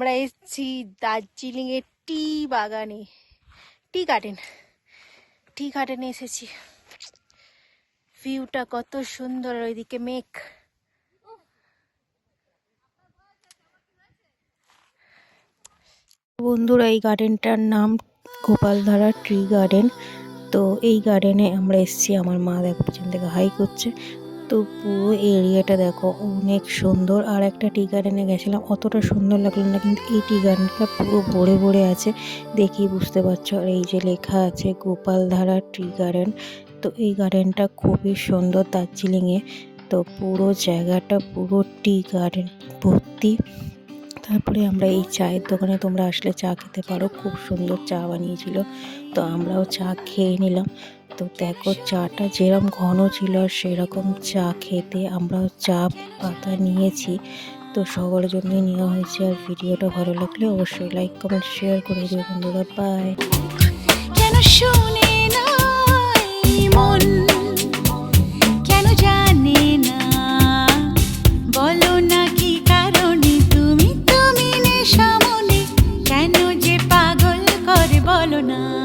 আমরা এসেছি দার্জিলিং এর টি বাগানে। Tea garden. টি গার্ডেনে এসেছি। ভিউটা কত সুন্দর, ওইদিকে মেঘ। বন্ধুরা, এই গার্ডেনটার নাম গোপালধারা ট্রি গার্ডেন। তো এই গার্ডেনে আমরা এসেছি, আমার মা দেখো পিছন থেকে হাই করছে। তো পুরো এরিয়াটা দেখো অনেক সুন্দর। আর একটা টি গার্ডেনে গেছিলাম, অতটা সুন্দর লাগল না, কিন্তু এই টি গার্ডেনটা পুরো ভরে ভরে আছে দেখি বুঝতে পারছ। আর এই যে লেখা আছে গোপালধারা টি গার্ডেন তো এই গার্ডেনটা খুবই সুন্দর দার্জিলিংয়ে। তো পুরো জায়গাটা পুরো টি গার্ডেন ভর্তি। তারপরে আমরা এই চায়ের দোকানে তোমরা আসলে চা খেতে পারো, খুব সুন্দর চা বানিয়েছিল। তো আমরাও চা খেয়ে নিলাম। তো দেখো চাটা যেরকম ঘন ছিল সেরকম চা খেতে আমরা চা পাতা নিয়েছি। তো সবার জন্যই নেওয়া হয়েছে আর ভিডিওটা ভালো লাগলে অবশ্যই লাইক কমেন্ট শেয়ার করে দিও বন্ধুরা। বাই কেন কেন জানে না? বলো না কারণে? তুমি তুমি সামনে। কেন যে পাগল করে বলো না?